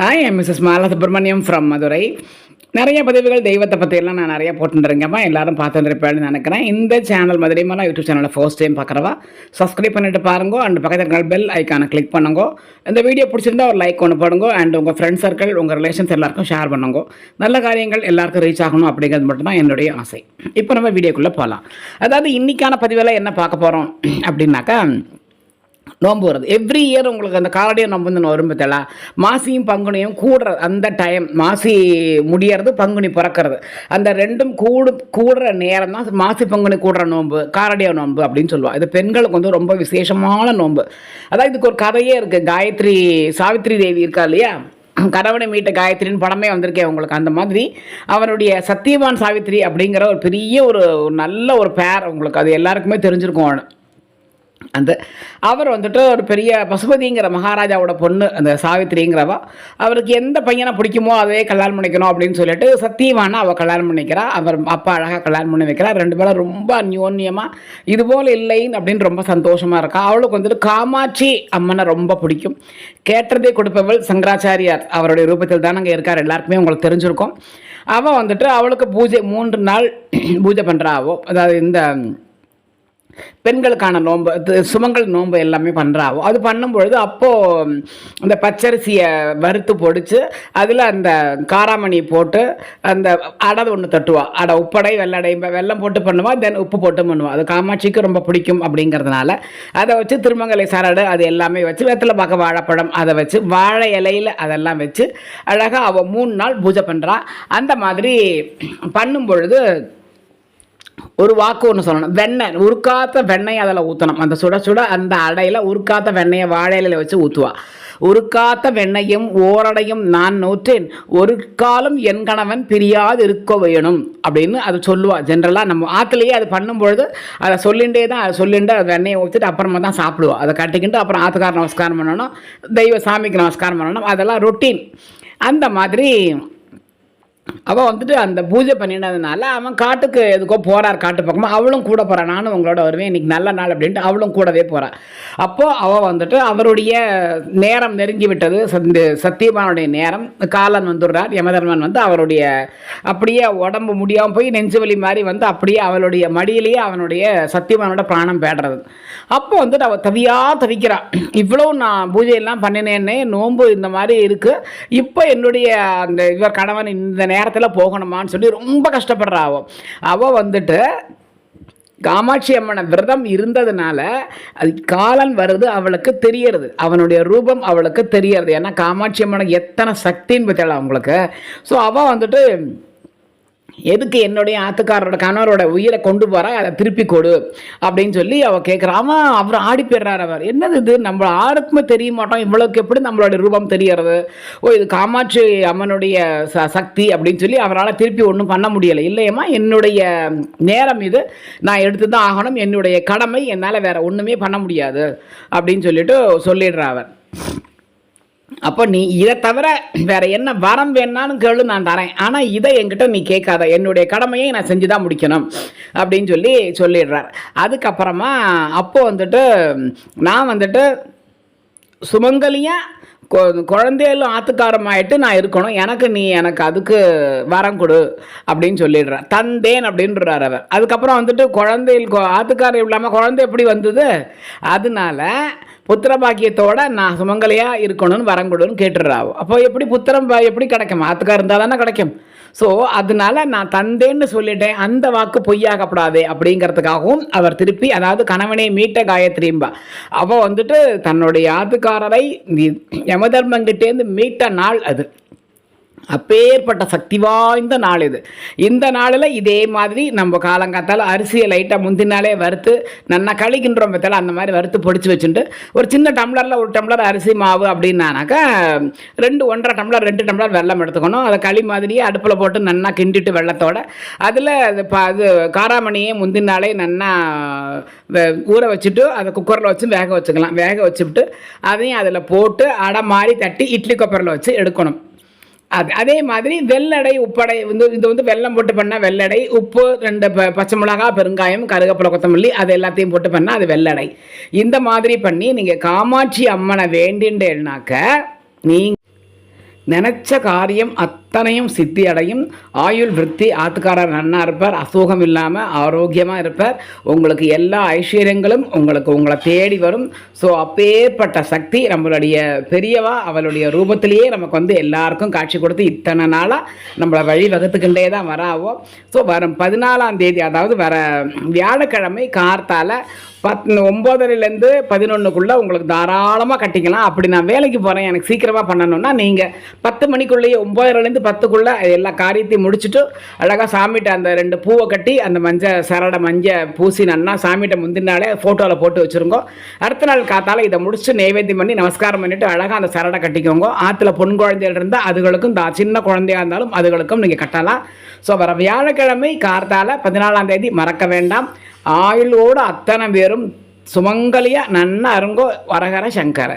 Hi Mrs Mala Subramaniam from Madurai நிறைய பதிவுகள் தெய்வத்தை பற்றியெல்லாம் நான் நிறைய போட்டுருங்கம்மா எல்லாரும் பார்த்துருப்பேன்னு நினைக்கிறேன். இந்த சேனல் மதுரை மாலா யூடியூப் சேனலில் ஃபர்ஸ்ட் டைம் பார்க்குறவா சப்ஸ்கிரைப் பண்ணிட்டு பாருங்க. அண்ட் பக்கத்தில் இருக்கிற பெல் ஐக்கானை கிளிக் பண்ணுங்க. இந்த வீடியோ பிடிச்சிருந்தா ஒரு லைக் ஒன்று போடுங்க. அண்ட் உங்கள் ஃப்ரெண்ட்ஸ் சர்க்கிள் உங்கள் ரிலேஷன்ஸ் எல்லாருக்கும் ஷேர் பண்ணுங்க. நல்ல காரியங்கள் எல்லாருக்கும் ரீச் ஆகணும் அப்படிங்கிறது மட்டும்தான் என்னுடைய ஆசை. இப்போ நம்ம வீடியோக்குள்ளே போகலாம் அதாவது இன்றைக்கான பதிவில் என்ன பார்க்க போகிறோம் அப்படின்னாக்கா நோன்பு வருது. எவ்ரி இயர் உங்களுக்கு அந்த காரடிய நோன்பு வந்து வரும் பார்த்தலாம் மாசியும் பங்குனியும் கூடுற அந்த டைம் மாசி முடியறது பங்குனி பிறக்கிறது. அந்த ரெண்டும் கூடு கூடுற நேரம் தான் மாசி பங்குனி கூடுற நோன்பு காரடியா நோன்பு அப்படின்னு சொல்லுவாள் இது பெண்களுக்கு வந்து ரொம்ப விசேஷமான நோன்பு அதாவது இதுக்கு ஒரு கதையே இருக்குது காயத்ரி சாவித்ரி தேவி இருக்கா இல்லையா? கணவனை மீட்ட காயத்ரின்னு படமே வந்திருக்கேன் உங்களுக்கு. அந்த மாதிரி அவருடைய சத்தியவான் சாவித்ரி அப்படிங்கிற ஒரு பெரிய ஒரு ஒரு நல்ல ஒரு பேர் உங்களுக்கு. அது எல்லாருக்குமே தெரிஞ்சிருக்கும் அந்த அவர் வந்துட்டு ஒரு பெரிய பசுபதிங்கிற மகாராஜாவோட பொண்ணு அந்த சாவித்திரிங்கிறவ. அவருக்கு எந்த பையனை பிடிக்குமோ அதே கல்யாணம் பண்ணிக்கணும் அப்படின்னு சொல்லிட்டு சத்தியமான அவள் கல்யாணம் பண்ணிக்கிறா. அவர் அப்பா அழகாக கல்யாணம் பண்ணி வைக்கிறார். ரெண்டு பேரும் ரொம்ப அந்யோன்யமாக இதுபோல் இல்லைன்னு அப்படின்னு ரொம்ப சந்தோஷமாக இருக்கா. அவளுக்கு வந்துட்டு காமாட்சி அம்மனை ரொம்ப பிடிக்கும். கேட்டதே கொடுப்பவள் சங்கராச்சாரியார். அவருடைய ரூபத்தில் தான் அங்கே இருக்கார். எல்லாருக்குமே உங்களுக்கு தெரிஞ்சிருக்கும். அவள் வந்துட்டு அவளுக்கு பூஜை மூன்று நாள் பூஜை பண்ணுறாவோ அதாவது இந்த பெண்களுக்கான நோன்பு சுமங்கள் சுமங்கல் நோன்பு எல்லாமே பண்ணுறாவோ அது பண்ணும்பொழுது அப்போது அந்த பச்சரிசியை வறுத்து பொடிச்சு அதில் அந்த காராமணி போட்டு அந்த அடை ஒன்று தட்டுவா. அடை உப்படை வெள்ளடை வெள்ளம் போட்டு பண்ணுவா தென் உப்பு போட்டு பண்ணுவா. அது காமாட்சிக்கு ரொம்ப பிடிக்கும் அப்படிங்கிறதுனால அதை வச்சு திருமங்கலை சரடு அது எல்லாமே வச்சு வெத்தலை பார்க்க வாழைப்பழம் அதை வச்சு வாழை இலையில் அதெல்லாம் வச்சு அழகாக அவள் மூணு நாள் பூஜை பண்ணுறான் அந்த மாதிரி பண்ணும் பொழுது ஒரு வாக்கு ஒன்று சொல்லணும். வெண்ணெய். உருக்காத்த வெண்ணெய் அதில் ஊற்றணும் அந்த சுட சுட அந்த அடையில் உருக்காத்த வெண்ணெயை வாழையில வச்சு ஊற்றுவா உருக்காத்த வெண்ணையும் ஓரடையும் நான் நூற்றேன். ஒரு காலம் என் கணவன் பிரியாது இருக்க வேணும் அப்படின்னு அது சொல்லுவா. ஜென்ரலாக நம்ம ஆற்றுலையே அது பண்ணும்பொழுது அதை சொல்லிகிட்டே தான் அதை சொல்லிட்டு அது வெண்ணெயை ஊற்றிட்டு அப்புறமா தான் சாப்பிடுவா. அதை கட்டிக்கிட்டு அப்புறம் ஆத்துக்கார நமஸ்காரம் பண்ணணும். தெய்வ சாமிக்கு நமஸ்காரம் பண்ணணும். அதெல்லாம் ரொட்டீன் அந்த மாதிரி அவள் வந்துட்டு அந்த பூஜை பண்ணினதுனால அவன் காட்டுக்கு எதுக்கோ போகிறார் காட்டு பக்கமாக அவளும் கூட போகிறான் நானும் உங்களோட வருவேன். இன்னைக்கு நல்ல நாள் அப்படின்ட்டு அவளும் கூடவே போகிறாள் அப்போது அவள் வந்துட்டு அவருடைய நேரம் நெருங்கி விட்டது. இந்த சத்தியபானுடைய நேரம். காலன் வந்துடுறார். யமதர்மன் வந்து அவருடைய அப்படியே உடம்பு முடியாமல் போய் நெஞ்சு வலி மாதிரி வந்து அப்படியே அவளுடைய மடியிலேயே அவனுடைய சத்தியபானோட பிராணம் பேடுறது. அப்போ வந்துட்டு அவள் தவியாக தவிக்கிறாள் இவ்வளோ நான் பூஜையெல்லாம் பண்ணினேன்னே நோன்பு இந்த மாதிரி இருக்குது இப்போ என்னுடைய அந்த இவர் கணவன் இந்த இடத்துல போகணுமான்னு சொல்லி ரொம்ப கஷ்டப்படுறா அவள் அவள் வந்துட்டு காமாட்சி அம்மனை விரதம் இருந்ததுனால அது காலன் வருது அவளுக்கு தெரியறது. அவனுடைய ரூபம் அவளுக்கு தெரியறது. ஏன்னா காமாட்சி அம்மனுக்கு எத்தனை சக்தின்னு பற்றியல அவங்களுக்கு ஸோ அவள் வந்துட்டு எதுக்கு என்னுடைய ஆத்துக்காரரோட கணவரோட உயிரை கொண்டு போகிற அதை திருப்பி கொடு. அப்படின்னு சொல்லி அவள் கேட்குறா அவன் அவர் ஆடி போயிடுறார் அவர். என்னது இது? நம்ம யாருக்குமே தெரிய மாட்டோம். இவ்வளோக்கு எப்படி நம்மளோட ரூபம் தெரியறது ஓ இது காமாட்சி அம்மனுடைய ச சக்தி அப்படின்னு சொல்லி அவரால் திருப்பி ஒன்றும் பண்ண முடியலை. இல்லையம்மா என்னுடைய நேரம் இது. நான் எடுத்து தான் ஆகணும். என்னுடைய கடமை. என்னால் வேறு ஒன்றுமே பண்ண முடியாது. அப்படின்னு சொல்லிட்டு சொல்லிடுறா அவர். அப்போ நீ இதை தவிர வேற என்ன வரம் வேணான்னு கேளு நான் தரேன். ஆனால் இதை என்கிட்ட நீ கேட்காத. என்னுடைய கடமையை நான் செஞ்சு தான் முடிக்கணும் அப்படின்னு சொல்லி சொல்லிடுறார். அதுக்கப்புறமா அப்போ வந்துட்டு நான் வந்துட்டு சுமங்கலியாக கொ- குழந்தையிலும் ஆத்துக்காரம் நான் இருக்கணும். எனக்கு நீ எனக்கு அதுக்கு வரம் கொடு அப்படின்னு சொல்லிடுறார். தந்தேன் அப்படின்றார் அவர். அதுக்கப்புறம் வந்துட்டு குழந்தையில் கொ- ஆத்துக்காரம் இல்லாமல் குழந்தை எப்படி வந்தது? அதனால புத்திர பாக்கியத்தோட நான் சுமங்கலையாக இருக்கணும்னு வரம் கொடுன்னு கேட்டுடுறாவோ. அப்போ எப்படி புத்திரம் எப்படி கிடைக்கும்? ஆத்துக்காரம் இருந்தால் தானே கிடைக்கும். ஸோ அதனால நான் தந்தேன்னு சொல்லிட்டேன். அந்த வாக்கு பொய்யாகப்படாதே அப்படிங்கிறதுக்காகவும் அவர் திருப்பி அதாவது கணவனை மீட்ட காயத்ரிம்பா அவள் வந்துட்டு தன்னுடைய ஆத்துக்காரரை யமதர்மங்கிட்டேருந்து மீட்ட நாள் அது. அப்பேற்பட்ட சக்தி வாய்ந்த நாள் இது. இந்த நாளில் இதே மாதிரி நம்ம காலங்காத்தால் அரிசியை லைட்டாக முந்தினாலே வறுத்து நல்லா கழிக்கின்றோம் பத்தால அந்த மாதிரி வறுத்து பொடிச்சு வச்சுட்டு ஒரு சின்ன டம்ளரில் ஒரு டம்ளர் அரிசி மாவு அப்படின்னானாக்கா ரெண்டு ஒன்றரை டம்ளர் ரெண்டு டம்ளர் வெல்லம் எடுத்துக்கணும். அதை களி மாதிரியே அடுப்பில் போட்டு நல்லா கிண்டிட்டு வெள்ளத்தோட. அதில் அது ப அது காராமணியே முந்தினாலே நல்லா ஊற வச்சுட்டு அதை குக்கரில் வச்சு வேக வச்சுக்கலாம். வேக வச்சுவிட்டு அதையும் அதில் போட்டு அடை மாதிரி தட்டி இட்லி கொப்பரில் வச்சு எடுக்கணும். அது அதே மாதிரி வெள்ளடை உப்படை வந்து இது வந்து வெல்லம் போட்டு பண்ணால் வெள்ளடை உப்பு ரெண்டு ப பச்சை மிளகா பெருங்காயம் கருகப்பில கொத்தமல்லி அது எல்லாத்தையும் போட்டு பண்ணால் அது வெள்ளடை. இந்த மாதிரி பண்ணி நீங்கள் காமாட்சி அம்மனை வேண்டின்றேன்னாக்க நீ நினச்ச காரியம் அத் அத்தனையும் சித்தி அடையும் ஆயுள் விருத்தி ஆத்துக்காரர் நன்னா இருப்பார் அசோகம் இல்லாமல் ஆரோக்கியமாக இருப்பார். உங்களுக்கு எல்லா ஐஸ்வர்யங்களும் உங்களுக்கு உங்களை தேடி வரும். ஸோ அப்பேற்பட்ட சக்தி நம்மளுடைய பெரியவா அவளுடைய ரூபத்திலேயே நமக்கு வந்து எல்லாருக்கும் காட்சி கொடுத்து இத்தனை நாளாக நம்மளை வழி வகுத்துக்கிட்டே தான் வராவோ. ஸோ வரும் பதினாலாம் தேதி அதாவது வர வியாழக்கிழமை கார்த்தால் பத் ஒம்போதரைலேருந்து பதினொன்றுக்குள்ளே உங்களுக்கு தாராளமாக கட்டிக்கலாம். அப்படி நான் வேலைக்கு போகிறேன் எனக்கு சீக்கிரமாக பண்ணணும்னா நீங்கள் பத்து மணிக்குள்ளேயே ஒம்போதரைலேருந்து பத்துக்குள்ளே எல்லா காரியத்தையும் முடிச்சுட்டு அழகாக சாமிகிட்ட அந்த ரெண்டு பூவை கட்டி அந்த மஞ்சள் சரடை மஞ்சள் பூசி நன்னா சாமிகிட்ட முந்தினாலே ஃபோட்டோவில் போட்டு வச்சுருங்கோ. அடுத்த நாள் காத்தால இதை முடிச்சு நைவேத்தியம் பண்ணி நமஸ்காரம் பண்ணிவிட்டு அழகாக அந்த சரடை கட்டிக்கோங்க. ஆற்றுல பொன் குழந்தைகள் இருந்தால் அதுகளுக்கும் தா சின்ன குழந்தையாக இருந்தாலும் அதுகளுக்கும் நீங்கள் கட்டலாம். ஸோ வர வியாழக்கிழமை கார்த்தால பதினாலாம் தேதி மறக்க வேண்டாம். ஆயுளோடு அத்தனை பேரும் சுமங்கலியாக நன்னா அருங்கோ வரகர சங்கர